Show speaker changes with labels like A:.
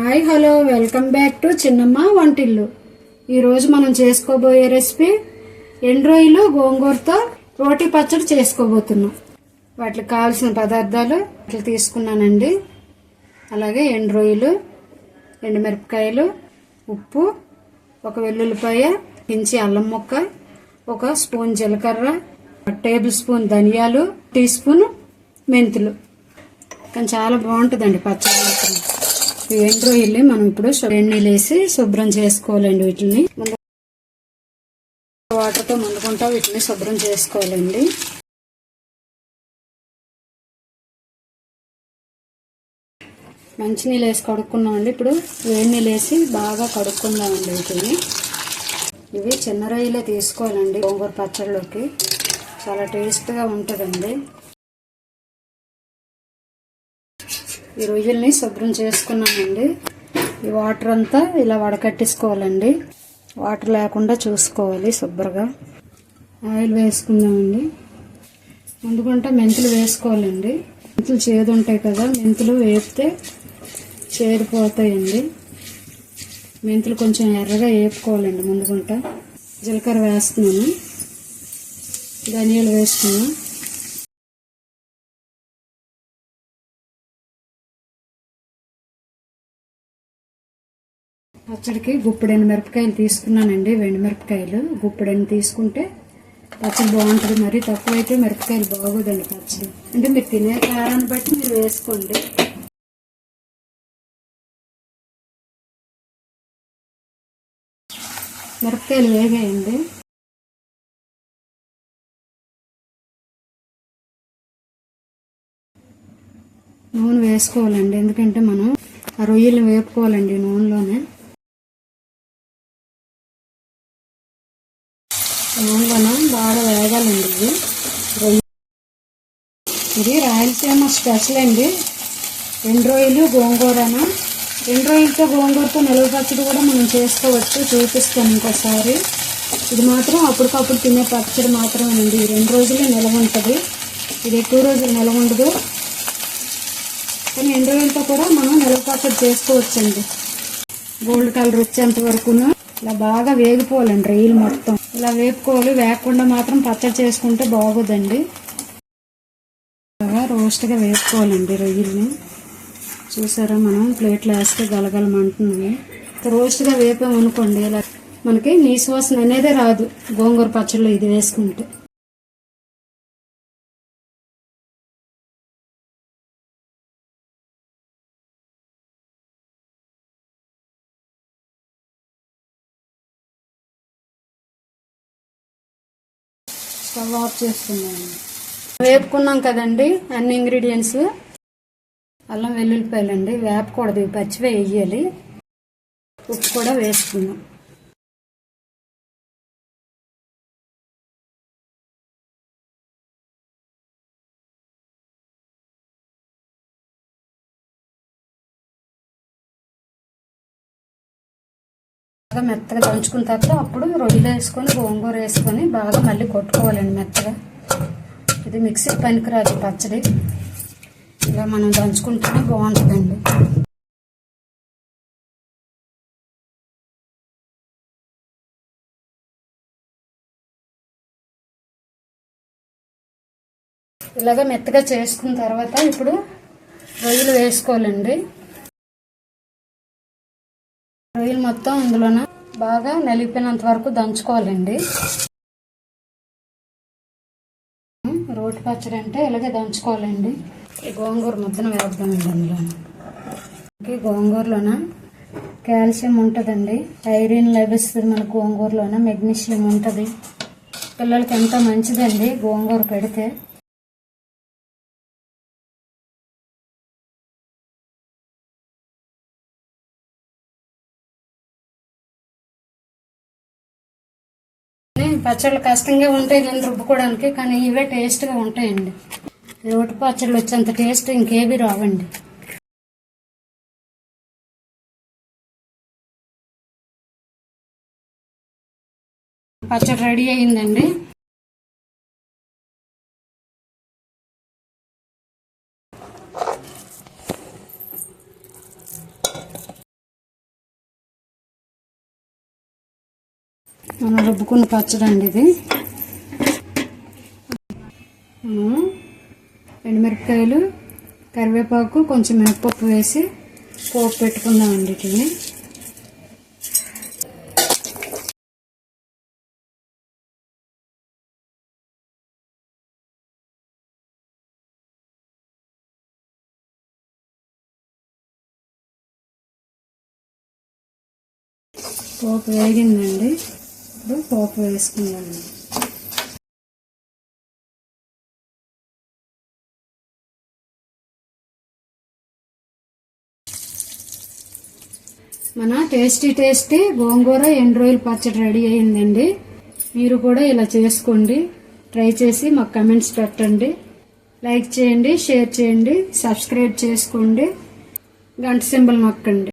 A: Hi hello welcome back to చిన్నమ్మ వంటిల్లు ఈరోజు మనం చేసుకోబోయే రెసిపీ ఎండ్రోయిలు గోంగూరతో రోటి పచ్చడి చేసుకోబోతున్నాం. వాటికి కావాల్సిన పదార్థాలు ఇట్లా తీసుకున్నానండి. అలాగే ఎండ్రోయిలు ఎండుమిరపకాయలు ఉప్పు ఒక వెల్లుల్లిపాయ ఇంచి అల్లం ముక్క ఒక స్పూన్ జీలకర్ర ఒక టేబుల్ స్పూన్ ధనియాలు టీ స్పూన్ మెంతులు. కానీ చాలా బాగుంటుందండి పచ్చడి ఏంట్రో ఈ మనం ఇప్పుడు నీళ్ళు వేసి శుభ్రం చేసుకోవాలండి వీటిని. వాటర్తో ముందుకుంటా వీటిని శుభ్రం చేసుకోవాలండి. మంచినీళ్ళు వేసి కడుక్కున్నామండి. ఇప్పుడు వేడి నీళ్ళు వేసి బాగా కడుక్కుందామండి వీటిని. ఇవి చిన్న రొయ్యలే తీసుకోవాలండి. గోంగూర పచ్చడిలోకి. చాలా టేస్ట్గా ఉంటుందండి. ఈ రొయ్యల్ని శుభ్రం చేసుకున్నామండి. ఈ వాటర్ అంతా ఇలా వడకట్టేసుకోవాలండి. వాటర్ లేకుండా చూసుకోవాలి శుభ్రంగా. ఆయిల్ వేసుకుందామండి. ముందుకుంటే మెంతులు వేసుకోవాలండి. మెంతులు చేదు ఉంటాయి కదా మెంతులు వేపితే చేరిపోతాయండి. మెంతులు కొంచెం ఎర్రగా వేపుకోవాలండి ముందుకుంట. జీలకర్ర వేస్తున్నాను. ధనియాలు వేసుకున్నాను పచ్చడికి గుప్పెడైన మిరపకాయలు తీసుకున్నానండి వెండి మిరపకాయలు. గుప్పెడైన తీసుకుంటే పచ్చడి బాగుంటుంది. మరి తక్కువైతే మిరపకాయలు బాగోదండి పచ్చడి. అంటే మీరు తినే కారాన్ని బట్టి మీరు వేసుకోండి. మిరపకాయలు వేగాయండి. నూనె వేసుకోవాలండి. ఎందుకంటే మనం ఆ రొయ్యలు వేపుకోవాలండి నూనెలోనే. నూనెలోనే బాగా వేగాలండి. ఇది ఇది రాయలసీమ స్పెషల్ అండి. రెండు రోజులు గోంగూరన రెండు రోజులతో గోంగూరతో నిల్వ పచ్చడి కూడా మనం చేసుకోవచ్చు. చూపిస్తాను ఇంకోసారి. ఇది మాత్రం అప్పటికప్పుడు తినే పచ్చడి మాత్రమేనండి. అండి రెండు రోజులే నిల్వ ఉంటుంది. ఇది ఎక్కువ రోజులు నిల్వ ఉండదు. కానీ రెండు రోజులతో కూడా మనం నిల్వ పచ్చడి చేసుకోవచ్చండి. గోల్డ్ కలర్ వచ్చేంత వరకును. ఇలా బాగా వేగిపోవాలండి రొయ్యలు మొత్తం. ఇలా వేపుకోవాలి. వేగకుండా మాత్రం పచ్చడి చేసుకుంటే బాగోదండి. బాగా రోస్ట్గా వేపుకోవాలండి రొయ్యల్ని. చూసారా మనం? ప్లేట్లో వేస్తే గలగలమంటున్నాయి. రోస్ట్గా వేపామనుకోండి ఇలా మనకి నీసు వాసన అనేదే రాదు గోంగూర పచ్చళ్ళు ఇది వేసుకుంటే. స్టవ్ ఆఫ్ చేస్తున్నాను. వేపుకున్నాం కదండి అన్ని ఇంగ్రీడియంట్స్ అల్లం వెల్లుల్లిపాయలు అండి వేపకూడదు పచ్చివే వేయాలి. ఉప్పు కూడా వేసుకున్నాం. బాగా మెత్తగా దంచుకున్న తర్వాత అప్పుడు రొయ్యలు వేసుకొని గోంగూర వేసుకొని బాగా మళ్ళీ కొట్టుకోవాలండి మెత్తగా. ఇది మిక్సీ పనికిరాదు పచ్చడి. ఇలా మనం దంచుకుంటేనే బాగుంటుందండి. ఇలాగ మెత్తగా చేసుకున్న తర్వాత ఇప్పుడు రొయ్యలు వేసుకోవాలండి. రొయ్యలు మొత్తం అందులోన బాగా నలిపినంత వరకు దంచుకోవాలండి. రోటి పచ్చడి అంటే ఇలాగే దంచుకోవాలండి. ఈ గోంగూర మొత్తం వేద్దామండి అందులో గోంగూరలోన కాల్షియం ఉంటుందండి. ఐరన్ లభిస్తుంది మన గోంగూరలోన మెగ్నీషియం ఉంటుంది. పిల్లలకి ఎంతో మంచిదండి గోంగూర పెడితే. పచ్చళ్ళు కష్టంగా ఉంటాయి కానీ రుబ్బుకోవడానికి కానీ ఇవే టేస్ట్గా ఉంటాయండి. రోటి పచ్చళ్ళు వచ్చేంత టేస్ట్ ఇంకేవి రావండి. పచ్చడి రెడీ అయిందండి. మనం రుబ్బుకున్న పచ్చడి అండి ఇది ఎండుమిరపకాయలు కరివేపాకు కొంచెం మినపప్పు వేసి పోపు పెట్టుకుందామండి వీటిని పోపు వేగిందండి. ఇప్పుడు పోపు వేసుకుందామండి మన టేస్టీ టేస్టీ గోంగూర ఎండు రోజులు పచ్చడి రెడీ అయిందండి. మీరు కూడా ఇలా చేసుకోండి. ట్రై చేసి మాకు కమెంట్స్ పెట్టండి. లైక్ చేయండి షేర్ చేయండి సబ్స్క్రైబ్ చేసుకోండి. గంట సింబల్ నొక్కండి.